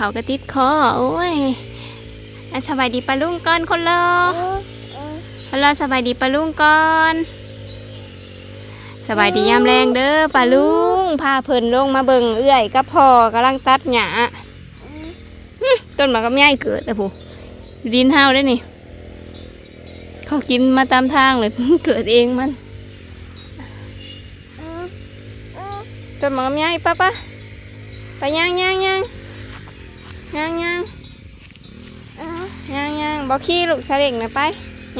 เขากระติดคอโอ้ยอะสบายดีปะลุงก่อนคนรอคนรอสบายดีปะลุงก่อนสบายดียามแรงเด้อปะลุงพาเพิ่นลงมาเบิ่งเอื้อยกับพ่อกำลังตัดหญ้าต้นมากกับใหญ่เกิดเลยผู้ดินห้าวได้นี่เขากินมาตามทางเลยเกิดเองมันต้นมากกับใหญ่ปะปะไปย่างย่างย่าง ย่างย่างย่างย่างบอกขี้ลูกสลิงนะไป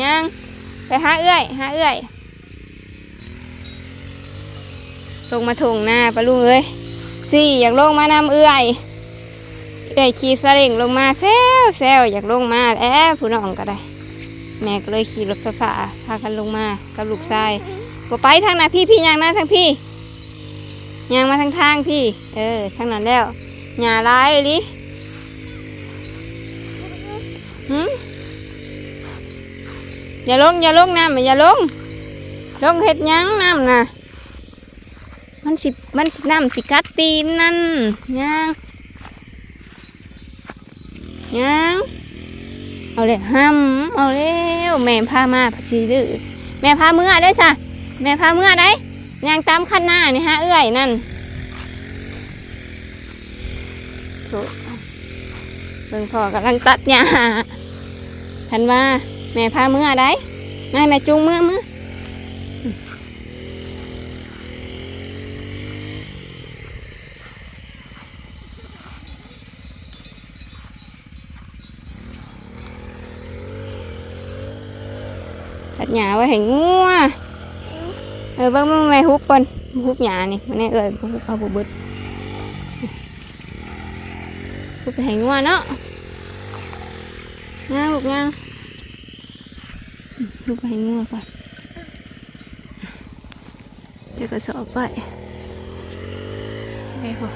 ย่างไปหาเอื้อยหาเอื้อยลงมาถงหน้าปะลุงเอ้ยสี่อยากลงมานำเอื้อยเอื้อยขี่สลิงลงมาแซวแซวอยากลงมาแล้วผู้น้องก็ได้ แม่ก็เลยขี่รถไฟฟ้าพากันลงมากับลูกชายบ่ไปทางไหนะพี่พี่ยางหน้าทางพี่ยางมาทางทางพี่ เออทางนั้นแล้วหญ้าร้ายเลยดิ หืมอย่าลงอย่าลงน้ำอย่าลง ลงเห็ดยังน้ำน่ะมันสิมันสิน้ำสิกัดตีนนั่นยังยังเอาเลยห้ำเอาเร็วแม่พามาพัชีดื้อแม่พาเมื่อได้สะแม่พาเมื่อได้ยางตามขั้นหน้านี่ฮะเอื้อยนั่นเบิ่งพ่อกำลังตัดหญ้า ทันว่าแม่พาเมื่อได้นาแม่จูงเมื่อเมื่อตัดหญ้าไว้ให้งัวเออเบิ่งแม่ฮุบเปิ้นฮุบหญ้านี่มันแน่เอ้ยฮุบเอาบุบดฮุบไปให้งัวเนาะ ลูกงางฮุบไปให้งัวก่อนเดี๋ยวก็สอบไปได้พอ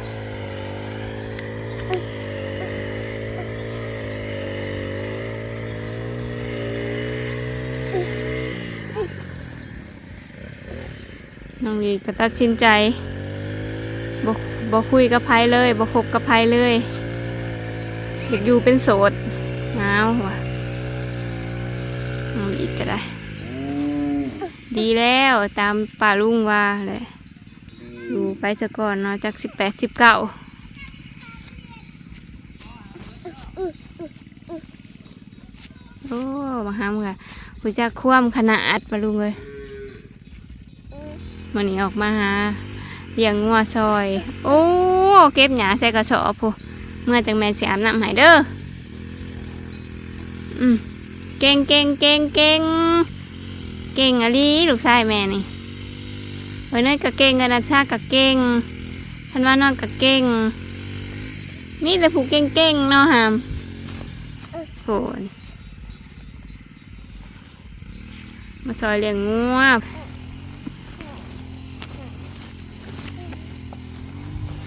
น้องดีก็ตัดสินใจบ่บ่คุยกับไผเลยบ่คบกับไผเลยอยากอยู่เป็นโสดหนาวว่ะ น้องดีก็ได้ ดีแล้วตามป่าลุงว่าเลยอยู่ไปซะก่อนเนาะจากสิบแปดสิบเก้าโอ้มาห้ามค่ะผู้จะคว่ำขนาดป่าลุงเลยมันนี้ออกมาหาเลี้ยงงัวซอย โอ้เก็บหญ้าใส่กระสอบพูเมื่อจังแม่นสิอาบน้ำใหายเด้ออืม เก่งเก่งเก่งเก่งเก่งอะลีลูกชายแม่นี่เอ้ยนั่นก็เก่งกันนะชาก็เก่งทันว่านอนก็เก่งมีแต่ผู้เก่งๆเนาะฮามโหยมาซอยเลี้ยงงัว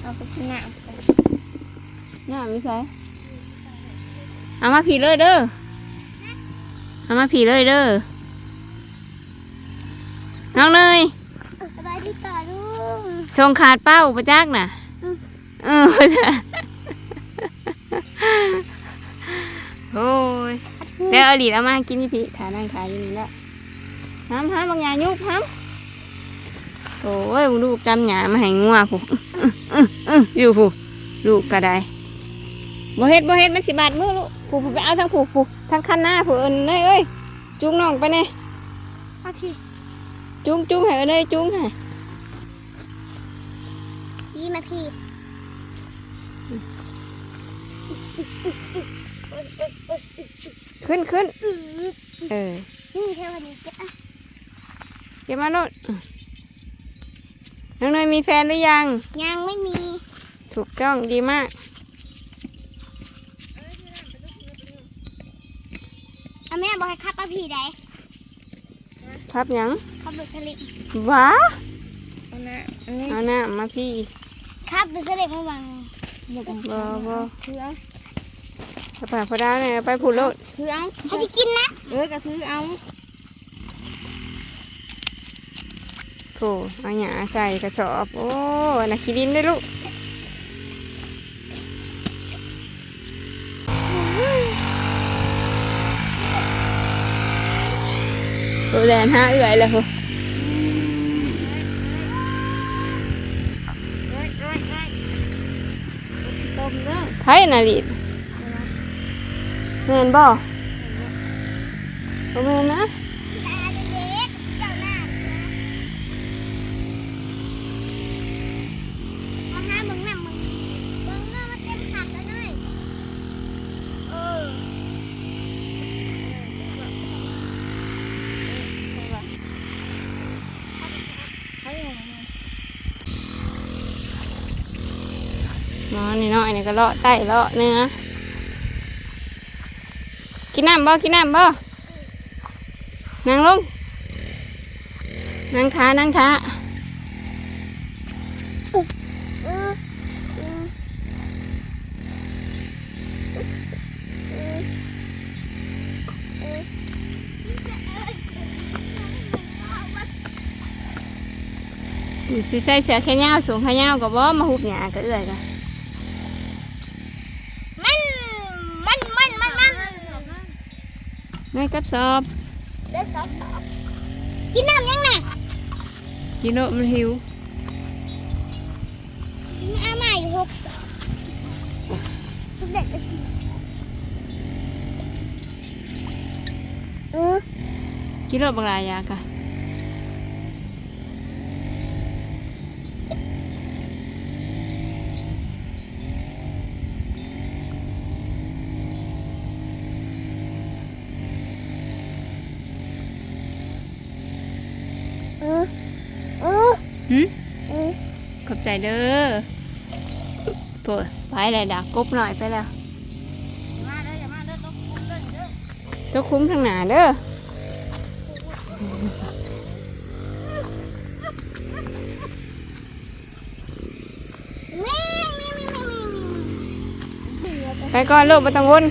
เอาไปกินน้น่ามีใครเอามาผีเลยเด้อ เอามาผีเลยเด้อ น้องเนยำสบายดีป่าลุงชงขาดเป้าประจักน่ะ เออโอ้ยแล้วเอาหลีดเอามากินนี่พี่ถ่ายนั่งถ่ายอยู่นี่แหละห้ามห้ามบางอย่างยุบห้ามโอ้ยลูกจำหยามาให้งัวผู้อื้ออื้ออื้ออยู่ผู้ลูกก็ได้บ่เฮ็ดบ่เฮ็ดมันสิบาดมือลูก ผู้ผู้ไปเอาทั้งผู้ผู้ทั้งคันหน้าผู้เอินเอ้ยเอ้ยจุงน้องไปเนี่ยมาพี่จุงจุงให้เอินเอ้ยจุงให้ยี่มาพี่ขึ้นขึ้นอื้อเออนี่เท่าวันนี้จะอะเก็บมาโน่นน้องเนยมีแฟนหรือยัง ยังไม่มี ถูกต้องดีมาก ครับหยังขับรถสลิงว้าเอาหน้าอันนี้เอาหน้ามาพี่ขับรถสลิงมาบังอย่าบังบ่บ่ถือเอาสปาพอดาวเนี่ยไปผูโลดถือเอาให้ที่กินนะเออกระถือเอาโถเอาหยาใส่กระสอบ โอ้อันนะขี้ดินด้วยลูก แดนหาเอื่อยเลยพูเอ้ยเอ้ยเอ้ยต้มเด้อไผ่นาลีดแมนบ่บ่แมนนะ เด็กเจ้าหน้าเอาหน้ามึงน่ะมึงมึงน่ะมาเต็มขัดแล้วเนยเออ หม อยนี่ก็เลาะใต้เลาะเนื้อกินน้ำบ่กินน้ำบ่นั่งลงนั่งขานั่งขาเออเออสิใส่เสื้อแขนยาวสูงแขนยาวก็บ่มาหุบหญ้าก็เอื่อยกันมันมันมันมัน ไม่กับสอบ เลือดสอบสอบกินน้ำยังไงกินโลมันหิวอามาอยู่หกสอบทุกเด็กก็สี่เออกินโลบางรายยากะ เออเออ หึเออขอบใจเด้อปวดไปเลยดักกบหน่อยไปแล้วมาเด้ออย่ามาเด้อต้องคุ้มเด้อเด้อเจ้าคุ้มทางหนาเด้อแม่แม่แม่แม่แม่ไปก่อนลูกมาต้องวน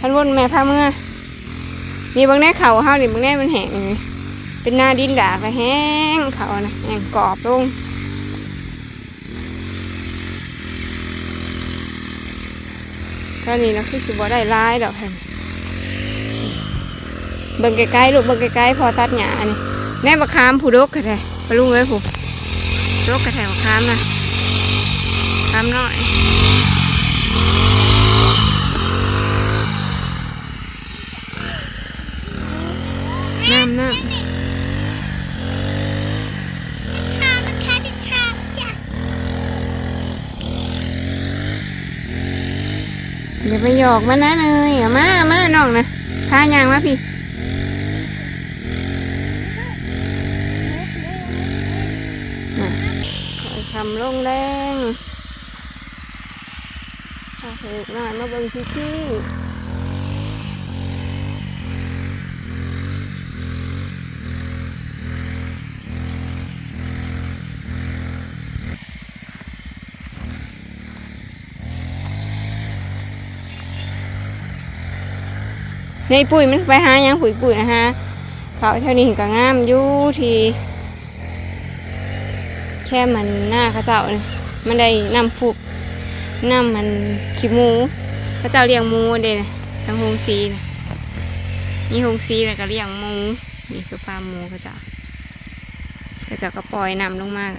พันวนแม่พามือนี่บางแน่เข่าเฮานี่บางแน่มันแห้งนี่ เป็นหน้าดินด่าก็แห้งเขานะแห้งกรอบลงตอนนี้เราคือสิบ่ได้ร้ายดอกเพิ่นเบิ่งไกลๆลูกเบิ่งไกลๆพอตัดหญ้านี่แน่บักขามผู้ดกกระแทไปลุงเลยผู้ดกกระแทบักขามนะขามน้อย น้ำน้ ชามันแค่ที่ชาจ้ะำ ออกมานะเนยมามาน้องนะพายางมาพี่ทำลงแรงถ้าเถอะหน่อยมาเบิ่งพี่พี่ ในปุ๋ยมันไปหายังปุ๋ยปุ๋ยนะฮะเขาเท่านี้ก็งามอยู่ที่แค่มันหน้าเขาเจ้านี่มันได้นำฟุกนำมันขี้หมูเขาเจ้าเลี้ยงหมูเด้นทั้งโฮงซีนะนี่โฮงซีแล้วก็เลี้ยงหมูนี่คือฟาร์มหมูเขาเจ้าเขาเจ้าก็ปล่อยนำลงมาก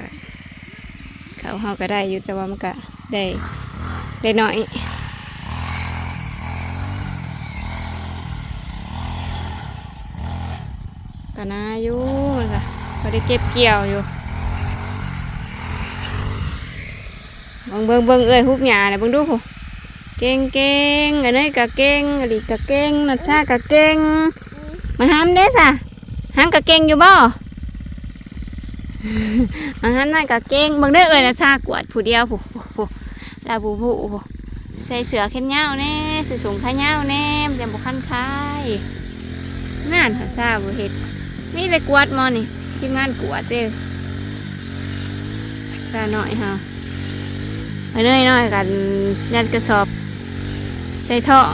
เขาเฮาก็ได้อยู่แต่ว่ามันก็ได้ได้น้อย ก็น่าอยู่มันก็พอได้เก็บเกี่ยวอยู่เบิ่งเบิ่งเบิ่งเอ้ยฮุบหญ้าน่ะเบิ่งดูผู้เก่งเก่งอันนี้ก็เก่งอลีก็เก่งนัชชาก็เก่งมาห้ามเด้ซะห้ามก็เก่งอยู่บ่มาห้ามนั่นก็เก่งเบิ่งเด้อเอ้ยนัชชากวดผู้เดียวผู้ผู้ลาผู้ผู้ผู้ใส่เสือแขนยาวแน่ใส่สูงขายาวแน่มันจะบ่คันคายงานหาซาบ่เฮ็ด มีแต่กวาดหมอนี่ทีมงานกวาดเด้อตาหน่อยฮะไปเนื่อยหน่อยกันยัดกระสอบใส่ท้อง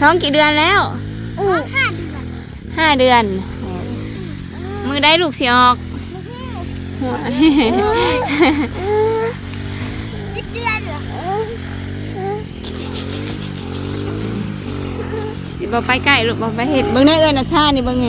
ท้องกี่เดือนแล้วเออห้าเดือนห้าเดือน มือได้ลูกสิออกหัวสิบเดือนเหรอสิบ่ไปใกล้ลูกบ่ไปเห็ดเบิ่งได้เอิ้นอาชานี่เบิ่งไง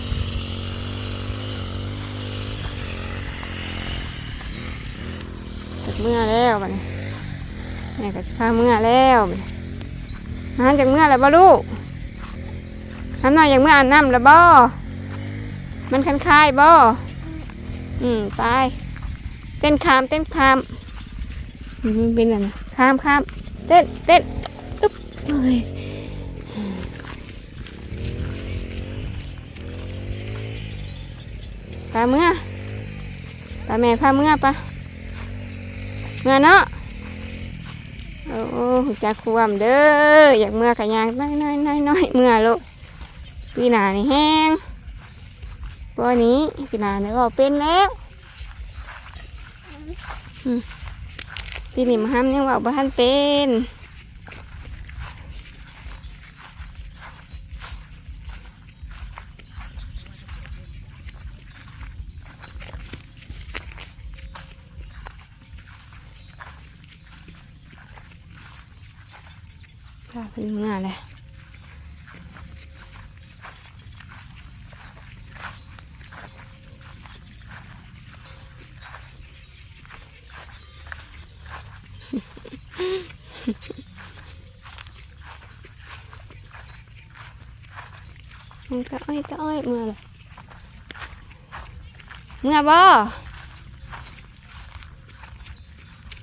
เมื่อแล้วบัดนี้แม่ก็สิพาเมื่อแล้วบัดนี้หันจากเมื่อแล้วบ่ลูกหันหน่อยอย่างเมื่ออาบน้ำแล้วบ่มันคันคายบ่อืมไปเต้นคามเต้นคามเป็นอะไรคามคามเต้นเต้นอึ๊บเอ้ยพาเมื่อพาแม่พาเมื่อปะ เมื่อเนาะโอ้จะความเด้ออยากเมื่อขยางน้อยน้อยน้อยน้อยเมื่อลูกพี่นานี่แห้งตัวนี้พี่นาเนี่ยบอกเป็นแล้วพี่นิมห้ามเนี่ยบอกบ้านเป็น พาเป็นเมื่อเลยมันก็อ้อยก็อ้อยเมื่อเลยเมื่อบ่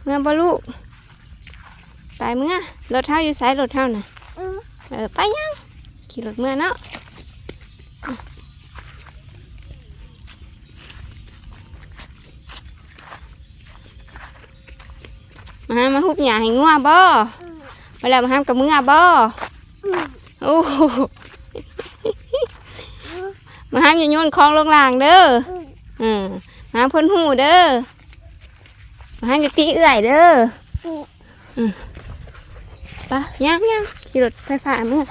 เมื่อบ่ลูก ไปเมื่อรถเท่าอยู่สายรถเท่าน่ะอืมเออไปยังขี่รถเมื่อเนาะมาหามาหุบหยาให้งัวบ่เวลามาห้ามกับเมื่อบ่อืมโอ้โหมาห้ามอย่าโยนคลองลงล่างเด้ออืมอืมมาห้ามพ่นหูเด้อมาห้ามจะตีเอื่อยเด้ออืมไปะยังยังขี่รถไฟฟ้าเมื่อ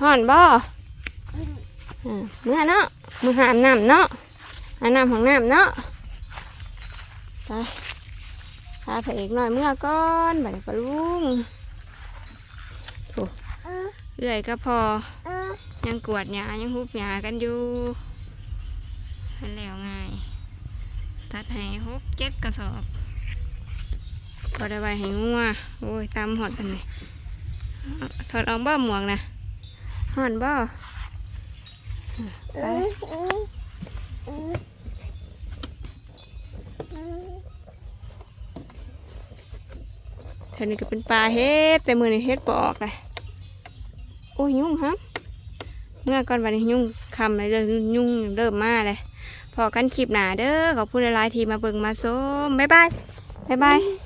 ห่อนบ่อ่าเมื่อเนาะมือหามน้ำเนาะอาน้ำของน้ำเนาะไปพาพระเอกหน่อยเมื่อก่อนบัดนี้ปะลุงเออเอื่อยก็พอ ยังกวดหญ้ายังหุบหญ้ากันอยู่แล้วง่าย ตัดให้หกเจ็ดกระสอบพอได้ไว้ให้งัวโอ้ยตามหอดกันเลยถอดออกบ่หมวกนะหอนบ่เออเออเออเออเท่านี้ก็เป็นปลาเฮ็ดแต่มือนี่เฮ็ดปออกเลยโอ้ยยุ่งฮะเมื่อก่อนวันนี้ยุ่งคำเลยเด้อยุ่งเริ่มมาเลย พอกันคลิปหนาเด้อขอบคุณหลายๆทีมาเบิ่งมาส้มบ๊ายบายบ๊ายบาย